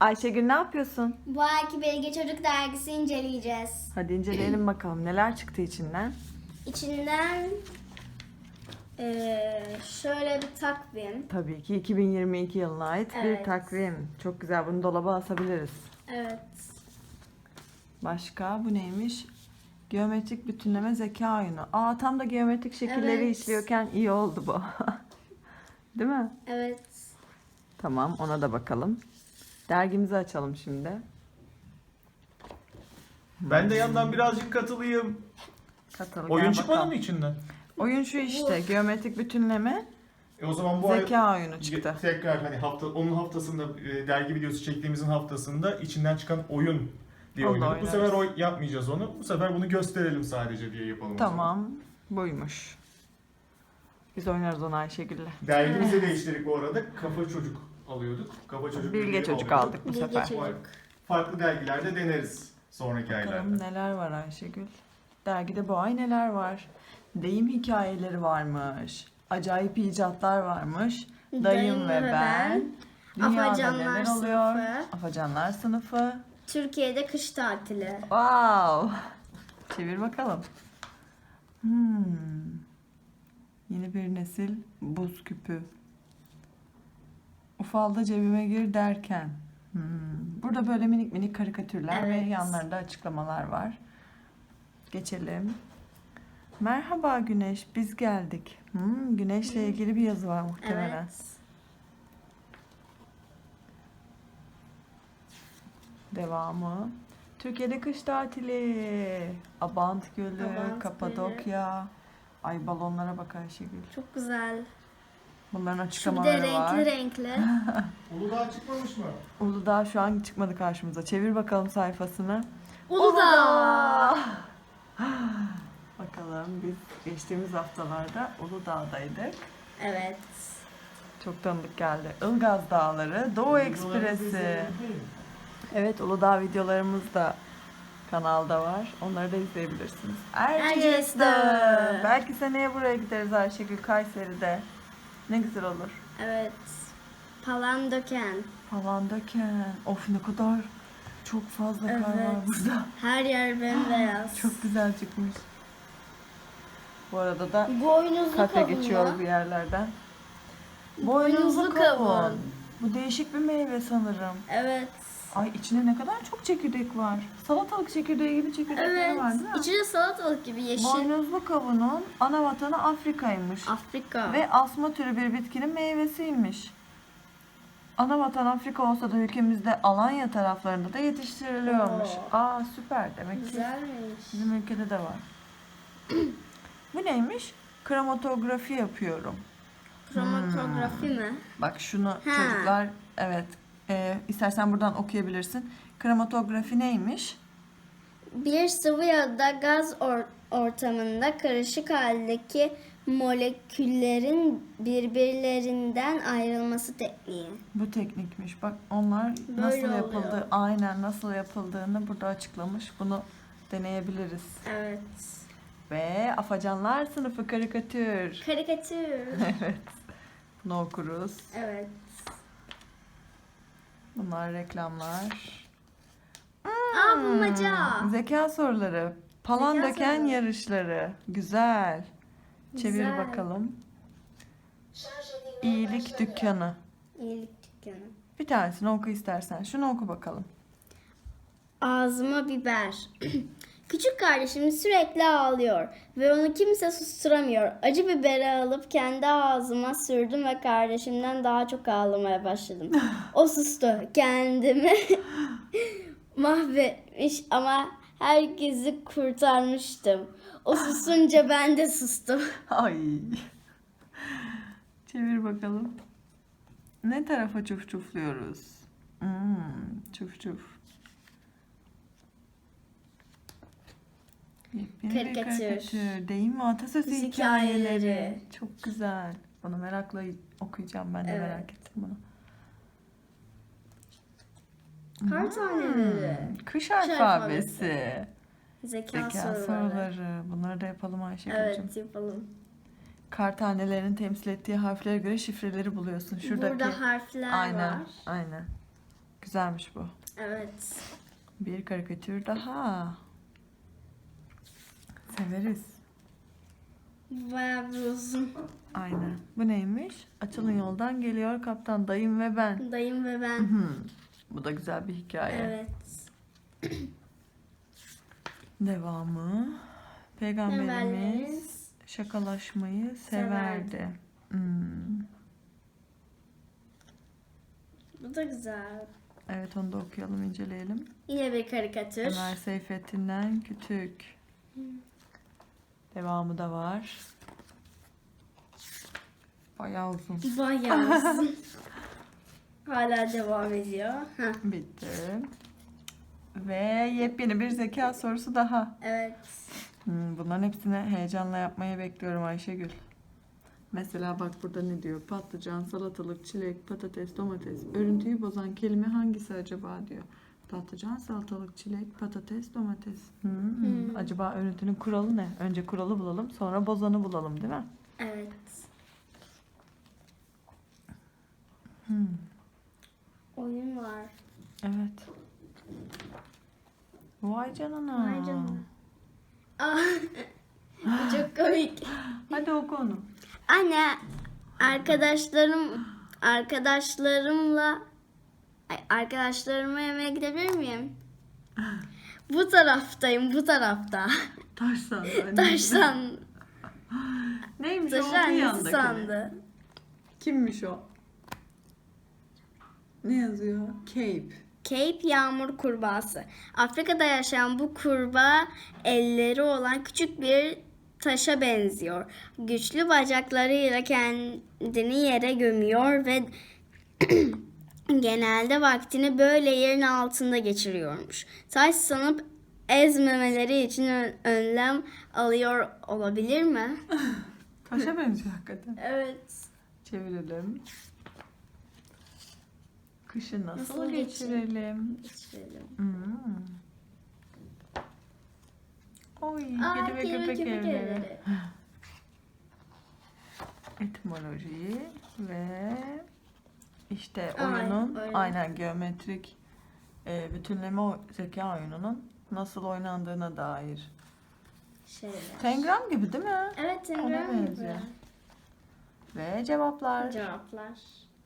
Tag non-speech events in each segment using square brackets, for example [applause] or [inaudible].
Ayşegül ne yapıyorsun? Bu ayki Bilge Çocuk dergisi inceleyeceğiz. Hadi inceleyelim bakalım neler çıktı içinden. İçinden eee, şöyle bir takvim. Tabii ki 2022 yılına ait bir Evet. takvim. Çok güzel bunu dolaba asabiliriz. Evet. Başka bu neymiş? Geometrik bütünleme zeka oyunu. Aa tam da geometrik şekilleri Evet. işliyorken iyi oldu bu. [laughs] Değil mi? Evet. Tamam ona da bakalım. Dergimizi açalım şimdi. Ben de yandan birazcık katılayım. Katalım. Oyun çıkmadı bakalım. mı içinden? Oyun şu işte geometrik bütünleme E o zaman bu ay zeka oyunu çıktı. tekrar hani hafta onun haftasında e, dergi videosu çektiğimizin haftasında içinden çıkan oyun diye Onu da oynadık. Bu oynarız. sefer oy yapmayacağız onu. Bu sefer bunu gösterelim sadece diye yapalım. o zaman. Tamam buymuş. Biz oynarız onu Ayşegül'le. Dergimizi değiştirdik bu arada. Kafa çocuk alıyorduk. Kafa çocuk Bilge çocuk alıyorduk. aldık bu Bilge sefer. Çocuk. Farklı dergilerde deneriz sonraki Bakalım aylarda. neler var Ayşegül. Dergide bu ay neler var? Deyim hikayeleri varmış. Acayip icatlar varmış. Dayım, ve ben. Dünyada Afacanlar neler oluyor? sınıfı. Afacanlar sınıfı. Türkiye'de kış tatili. Wow. Çevir bakalım. Hmm. Yeni bir nesil buz küpü. Ufalda cebime gir derken. Hmm. Burada böyle minik minik karikatürler ve Evet. yanlarında açıklamalar var. Geçelim. Merhaba Güneş, biz geldik. Hmm, güneşle ilgili bir yazı var muhtemelen. Evet. Devamı. Türkiye'de kış tatili. Abant Gölü, Abant Kapadokya. Ay balonlara bak Ayşegül. Çok güzel. Bunların Şu bir de açıklamaları var. renkli renkli. [laughs] Uludağ çıkmamış mı? Uludağ şu an çıkmadı karşımıza. Çevir bakalım sayfasını. Uludağ. [laughs] Bakalım biz geçtiğimiz haftalarda Uludağ'daydık. Evet. Çok tanıdık geldi. Ilgaz Dağları, Doğu Ekspresi. Evet Uludağ videolarımız da kanalda var. Onları da izleyebilirsiniz. Erciyes Erciyes Dağı. Dağı. Belki seneye buraya gideriz Ayşegül Kayseri'de. Ne güzel olur. Evet. Palandöken. Palandöken. Of ne kadar çok fazla kar var Evet. burada. Her yer bembeyaz. [gasps] Çok güzel çıkmış. Bu arada da Boynuzlu kafe kavun geçiyoruz mu? bir yerlerden. Boynuzlu kavun. Bu değişik bir meyve sanırım. Evet. Ay içinde ne kadar çok çekirdek var. Salatalık çekirdeği gibi çekirdekleri Evet. var değil mi? İçinde salatalık gibi yeşil. Boynuzlu kavunun ana vatanı Afrika'ymış. Afrika. Ve asma türü bir bitkinin meyvesiymiş. Ana vatan Afrika olsa da ülkemizde Alanya taraflarında da yetiştiriliyormuş. Oo. Aa süper demek ki Güzelmiş. bizim ülkede de var. [clears throat] Bu neymiş? Kromatografi yapıyorum. Kromatografi mi? Bak şunu çocuklar evet e, istersen buradan okuyabilirsin. Kromatografi neymiş? Bir sıvı ya da gaz or- ortamında karışık haldeki moleküllerin birbirlerinden ayrılması tekniği. Bu teknikmiş. Bak onlar Böyle nasıl oluyor. yapıldı, aynen nasıl yapıldığını burada açıklamış. Bunu deneyebiliriz. Evet. Ve Afacanlar sınıfı karikatür. Karikatür. [laughs] evet. Bunu okuruz. evet. Bunlar reklamlar. Aa bulmaca. Zeka soruları. Palan Zeka döken soruları. yarışları. Güzel. Çevir Güzel. bakalım. İyilik dükkanı. İyilik dükkanı. Bir tanesini oku istersen. Şunu oku bakalım. Ağzıma biber. [clears throat] Küçük kardeşim sürekli ağlıyor ve onu kimse susturamıyor. Acı biberi alıp kendi ağzıma sürdüm ve kardeşimden daha çok ağlamaya başladım. O sustu. Kendimi [laughs] mahvetmiş ama herkesi kurtarmıştım. O susunca ben de sustum. [laughs] Ay. Çevir bakalım. Ne tarafa çuf çufluyoruz? Hmm, çuf çuf. Yepyeni bir Karikatür. karikatür. Deyim ve atasözü hikayeleri. hikayeleri. Çok güzel. Bunu merakla okuyacağım ben de Evet. merak ettim bunu. Kar taneleri. Kış alfabesi. Zeka, Zeka soruları. soruları. Bunları da yapalım Ayşegül'cüm. Evet yapalım. Kar tanelerinin temsil ettiği harflere göre şifreleri buluyorsun. Şuradaki. Burada harfler aynen, var. aynen. Güzelmiş bu. Evet. Bir karikatür daha. Severiz. Bayağı bir uzun. Aynen. Bu neymiş? Açılın yoldan geliyor kaptan dayım ve ben. Dayım ve ben. Hmm. Bu da güzel bir hikaye. evet. Devamı. Peygamberimiz Peygamberimiz şakalaşmayı Severdi. severdi. Hmm. Bu da güzel. Evet onu da okuyalım, inceleyelim. Yine bir karikatür. Ömer Seyfettin'den Kütük. Devamı da var. Bayağı uzun. Bayağı [laughs] uzun. Hala devam ediyor. Heh, Bitti. Ve yepyeni bir zeka sorusu daha. evet. Hmm, bunların hepsini heyecanla yapmayı bekliyorum Ayşegül. Mesela bak burada ne diyor? Patlıcan, salatalık, çilek, patates, domates. Örüntüyü bozan kelime hangisi acaba diyor. Patlıcan, salatalık, çilek, patates, domates. Hmm, Acaba örüntünün kuralı ne? Önce kuralı bulalım, sonra bozanı bulalım değil mi? Evet. Hmm, Oyun var. evet. Vay canına. Vay canına. Aa, [laughs] bu çok komik. [gasps] Hadi oku onu. Anne, arkadaşlarım arkadaşlarımla arkadaşlarıma yemeğe gidebilir miyim? Bu taraftayım, bu tarafta. Taş sandı. [laughs] Taştan Neymiş o? taşı Okun annesi yandakini. sandı. Kimmiş o? Ne yazıyor? Cape. Cape yağmur kurbağası. Afrika'da yaşayan bu kurbağa elleri olan küçük bir taşa benziyor. Güçlü bacaklarıyla kendini yere gömüyor ve [clears throat] [coughs] genelde vaktini böyle yerin altında geçiriyormuş. Taş sanıp ezmemeleri için ön- önlem alıyor olabilir mi? [laughs] Taşa benziyor hakikaten. Evet. Çevirelim. Kışı nasıl, Nasıl geçirelim? Geçirelim. Hmm. Oy, Aa, kedi ve kedi ve köpek köpek evleri. evleri. [laughs] Etimoloji ve işte oyunun öyle. aynen geometrik e, bütünleme zeka oyununun nasıl oynandığına dair. Şeyler. Tengram gibi değil mi? Evet, Tengram gibi. Ve cevaplar. Cevaplar.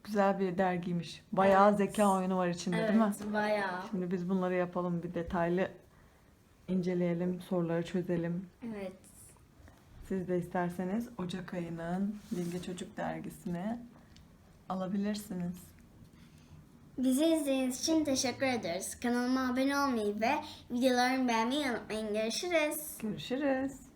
Güzel bir dergiymiş. Bayağı Evet. zeka oyunu var içinde değil mi? Evet, bayağı. Şimdi biz bunları yapalım bir detaylı inceleyelim, soruları çözelim. Evet. Siz de isterseniz Ocak ayının Bilge Çocuk dergisini alabilirsiniz. Bizi izlediğiniz için teşekkür ederiz. Kanalıma abone olmayı ve videolarımı beğenmeyi unutmayın. Görüşürüz. Görüşürüz.